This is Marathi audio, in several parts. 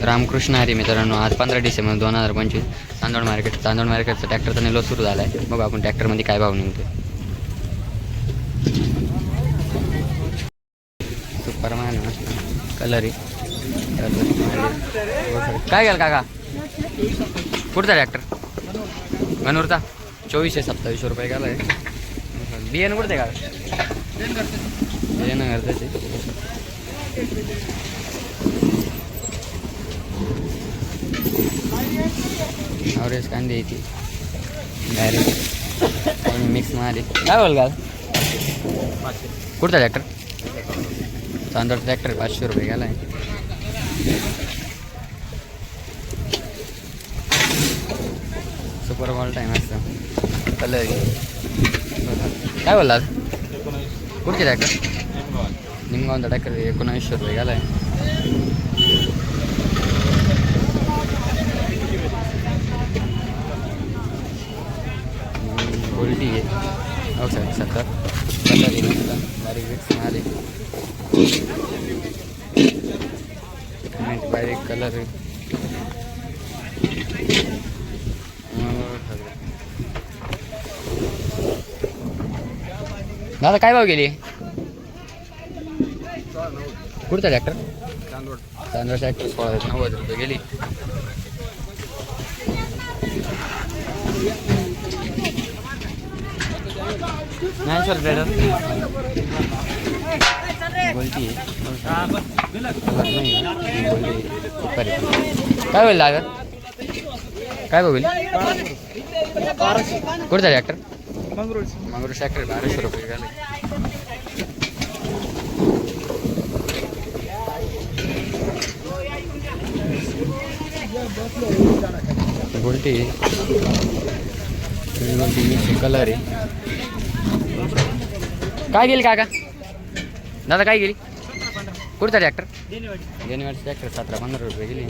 रामकृष्ण हरी मित्रांनो आज पंधरा डिसेंबर दोन हजार पंचवीस चांदोड मार्केट चांदोड मार्केटचा ट्रॅक्टरचा निलो सुरू झाला आहे बघू आपण ट्रॅक्टरमध्ये काय भाव निघतो सुपर मान कलर काय गेल काका? कुठचा ट्रॅक्टर गणूरचा चोवीसशे सत्तावीसशे रुपये गेला आहे बियाणं कुठते का बियाणं घरचं आवरेज कांदे येते. डायरेक्ट मिक्स मारे. काय बोल का कुठचा ट्रॅक्टर चांदोड ट्रॅक्टर पाचशे रुपये गेला आहे. सुपर बॉल टाईम असतं. कलर काय बोलला कुठचे ट्रॅक्टर निमगावचा ट्रॅक्टर एकोणावीसशे रुपये गेला आहे. गोल्डी आहे. हो सर सत्तर. सत्तर आहे नुसता बारीक मिक्स आले बारीक कलर आहे दादा काय भाव गेली? कुठचा ट्रॅक्टर चांदोड तांदूळ ट्रॅक्टर सोळा नव्वद रुपये गेली. नाही सर ब्रेडर बोलती काय होईल लागत काय बघील कुठचा ट्रॅक्टर मंगरूळ मंगरूळ ॲक्टर बाराशे रुपये झाले. गोल्टी गोल्टी कलर आहे. काय गेली काका? दादा काय गेली? कुठचा ट्रॅक्टर गेनेवाडीचं ट्रॅक्टर सतरा पंधरा रुपये गेली.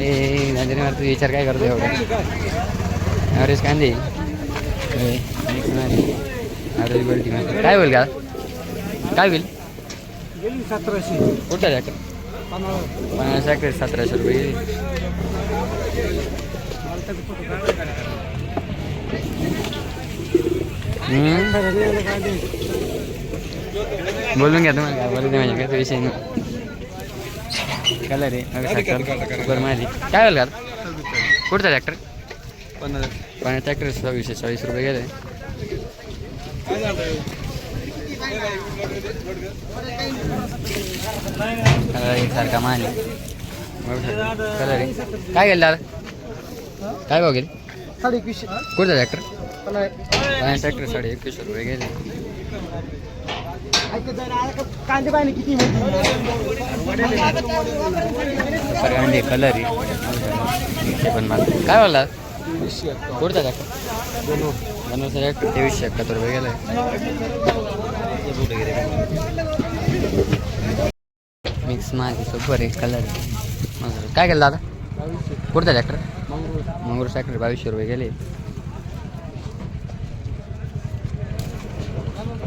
ए गांधीनगर तू विचार काय करतो एवढं? ॲव्हरेज कांदे. काय होईल का काय होईल गेली सतराशे. कुठचा ट्रॅक्टर पन्नास ट्रॅक्टर सतराशे रुपये गेली. बोलून घ्या तुम्हाला काय बोलू दे माझ्या काय विषय नाही. कलर आहे सुपर माझी. काय का कुठचा ट्रॅक्टर पन्नास. पण ट्रॅक्टर सव्वीसशे चाळीस रुपये गेले. सारखा मान कलर आहे काय गेलं दादा काय भाव गेली? साडे एकवीसशे कुठचा ट्रॅक्टर ट्रॅक्टर साडे एकवीसशे रुपये गेले. कांदे पाहिजे किती कलर आहे. पण मला काय बोलला कुठचा ट्रॅक्टर बनवचा ट्रॅक्टर तेवीसशे एकाहत्तर रुपये गेलं. मिक्स माझी सुपर आहे कलर काय केलं दादा? कुठचा ट्रॅक्टर मंगरूळ ट्रॅक्टर बावीसशे रुपये गेले.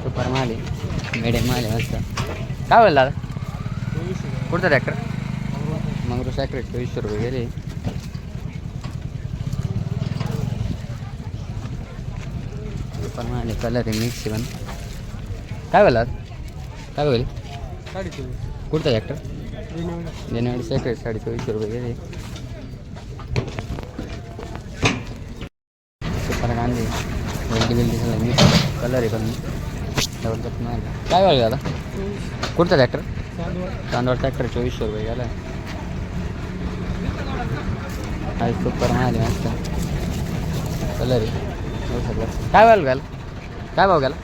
सुपर माल आहे. मिडियम माल आहे मस्त. काय बोलला दादा? कुठचा ट्रॅक्टर मंगरूळ ट्रॅक्टर चोवीसशे रुपये गेले. सुपर माल आहे. कलर आहे मिक्स पण. काय बोलला काय होईल कुठचा ट्रॅक्टर जानेवारी सेक्रेट साडे चोवीसशे रुपये गेले. सुपर कांदे. वेल्डी बिल्डी सगळं मी कलर आहे पण डबल कट माल काय वेळ दादा कुठचा ट्रॅक्टर तांदूळ ट्रॅक्टर चोवीसशे रुपये गेला आहे सुपर माल आहे मस्त. कलर आहे. सगळं काय वेळ गेला? काय भाव गेला?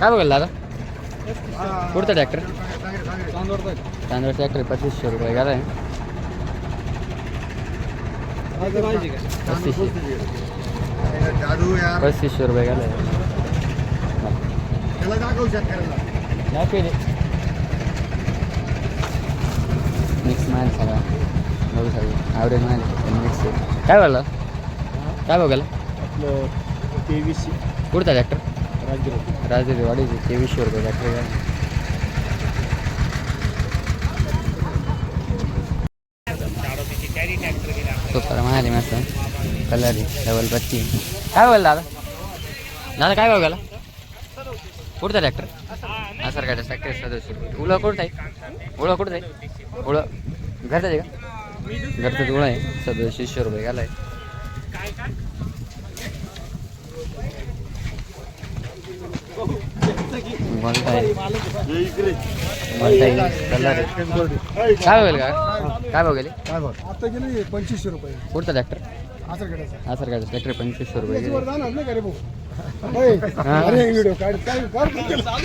काय भाव घाल दादा कुठचा ट्रॅक्टर तांदूळ ट्रॅक्टर पस्तीसशे रुपये गेला आहे पस्तीसशे. पस्तीसशे रुपये गेला. त्याला दाखवू शेतकऱ्याला दे. मिक्स माल सगळा. बघू सगळं. ॲव्हरेज माल मिक्स काय बोलला? काय बघायला? आपलं तेवीसशे. कुठचा ट्रॅक्टर राजगिरी. वाडीचे तेवीसशे रुपये ट्रॅक्टर घ्या सुपर मारली मस्त. कलर डबल पत्ती काय बोल दादा? दादा काय भाव गेला? कुठचा ट्रॅक्टर हा सर काय ट्रॅक्टर सदस्य उळं कुठं आहे? उळं कुठं आहे? उळं घरचं आहे का? घरचंच उळं आहे. सदतीसशे रुपये गेला आहे. आहे. आहे. आहे. काय गेले का काय गेले? काय बघ आता गेले? पंचवीसशे रुपये कुठचा ट्रॅक्टर काय ट्रॅक्टर पंचवीसशे रुपये गेले. अरे व्हिडिओ काढ काय कर